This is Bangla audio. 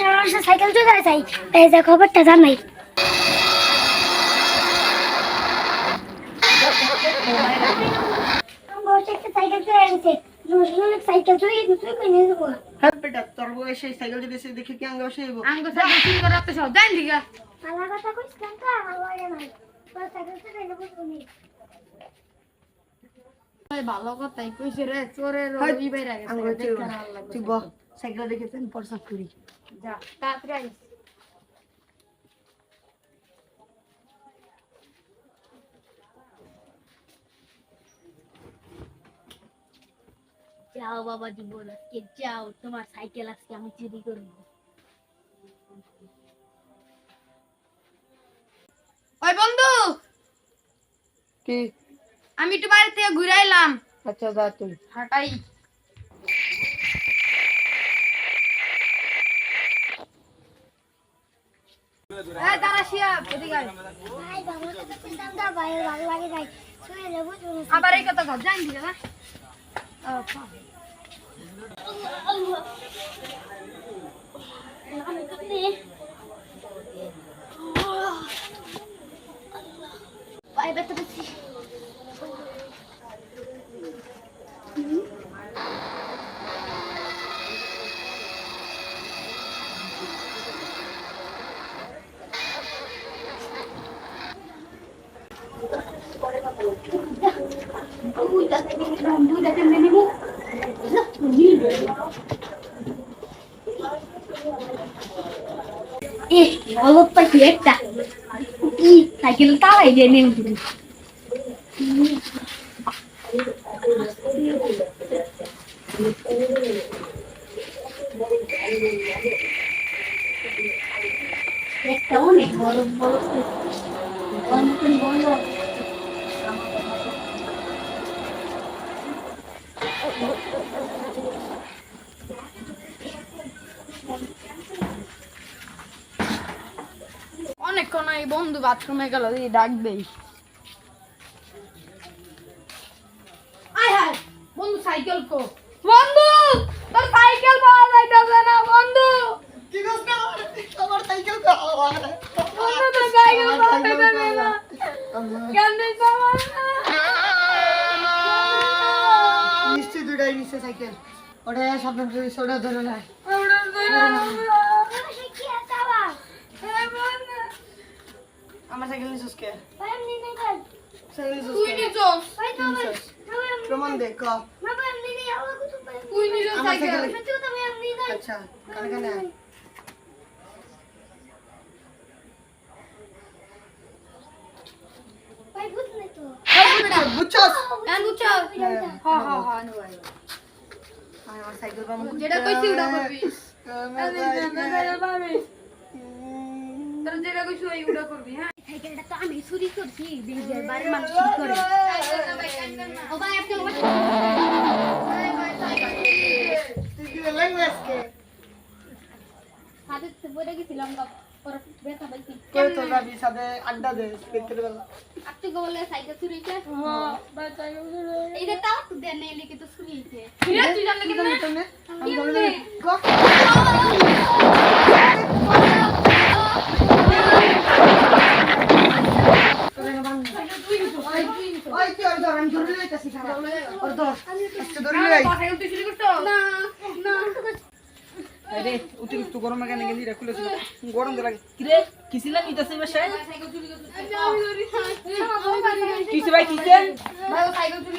সারা সাইকেল চলে যাই এই যে খবরটা জানাই। সাইকেল চলে তুই হ্যাঁ বেটা তোর বয়সে সাইকেল যদি এসে কি আঙ্গ বসে যাব সাইকেল চুরি করে রাখতে চাও জান দিগা। পালা কথা কইস কেন তো আমার লাগে নাই। তোর সাইকেল চলে যাব তুমি ভালো কথাই কইছে রে চোরের রবি বাইরে গেছে তুই দেখতে ভালো লাগবে তুই বহ সাইকেল দেখে তুই পরসাদ করি। যা তাড়াতাড়ি আইস যাও বাবা জীবন আজকে যাও তোমার সাইকেল আজকে আমি চুরি করব। ওই বন্ধু! কি? আমি একটু বাইরে থেকে ঘুরে আইলাম আচ্ছা যা তুই। হাঁটাই এই দাঁড়া শিয়া এদিকে আয়। ভাই বাবা তো চিন্তা দা ভাই ভালো লাগে ভাই চলে যাব তুমি আবার এই কথা জান দিগা না ভাই ব্যথা পেয়েছি এ বলত পাখি একটা কি সাইকেল তালাই দিয়ে নেম একটা অনেক বড় বড় অনেক অনেকক্ষণ এই বন্ধু বাথরুমে গেল দিয়ে ডাক দেই আয় হায় বন্ধু সাইকেল কো। বন্ধু তোর সাইকেল পাওয়া যাইতাছে না বন্ধু। কি করছ না আমার সাইকেল তো বন্ধু তোর সাইকেল পাওয়া যাইতাছে না। কেন দিছ আমার নিশ্চয়ই দুটাই নিচ্ছে সাইকেল। ওটা সাবধান ওটা ধরে নাই কি আছে আবার আমার সাইকেল নিছিস কে ভাই আমি নেই কাজ সাইকেল নিছিস তুই কে নিছস ভাই তো ভাই প্রমাণ দে ক না ভাই আমি নেই আলো কিছু ভাই তুই নিছস আমার সাইকেল সাইকেল- আমি তো ভাই আমি নেই আচ্ছা কানে কানে আয়। ভাই বুঝলে তো বুঝছস কেন বুঝছ হ্যাঁ হ্যাঁ হ্যাঁ নো ভাই আয়, আমার সাইকেল পাবো যেটা কইছি ওটা করবি আমার সাইকেল। তোর যেটা কইছি ওই ওটা করবি হ্যাঁ সাইকেলটা তো আমি চুরি করছি দেখি বাড়ির মানুষ চুরি করে। ও ভাই আপনি কি লাগবে আজকে হাতে বলে গেছিলাম পরে ব্যথা পাইছি কই তো যাবি সাথে আড্ডা দে বিকেল বেলা আপনি গো বলে সাইকেল চুরি হয়েছে হ্যাঁ বাই সাইকেল এইটা তাও তো দেন নাই লিখে তো চুরি হয়েছে ফিরে তুই জানলে কি কি জানি তুমি আমি বলি ক ওই কি ওর ধর আমি ধরে লইতাছি খারাপ ওর ধর আজকে ধরে লই সাইকেল তুই চুরি করছ না না আরে অতিরিক্ত গরমে কেন গেলি রে খুলেছিল গরম লাগে। কি রে নিতেছে না নিতেছে চুরি করছ কিছে ভাই কিছে ভাই সাইকেল চুরি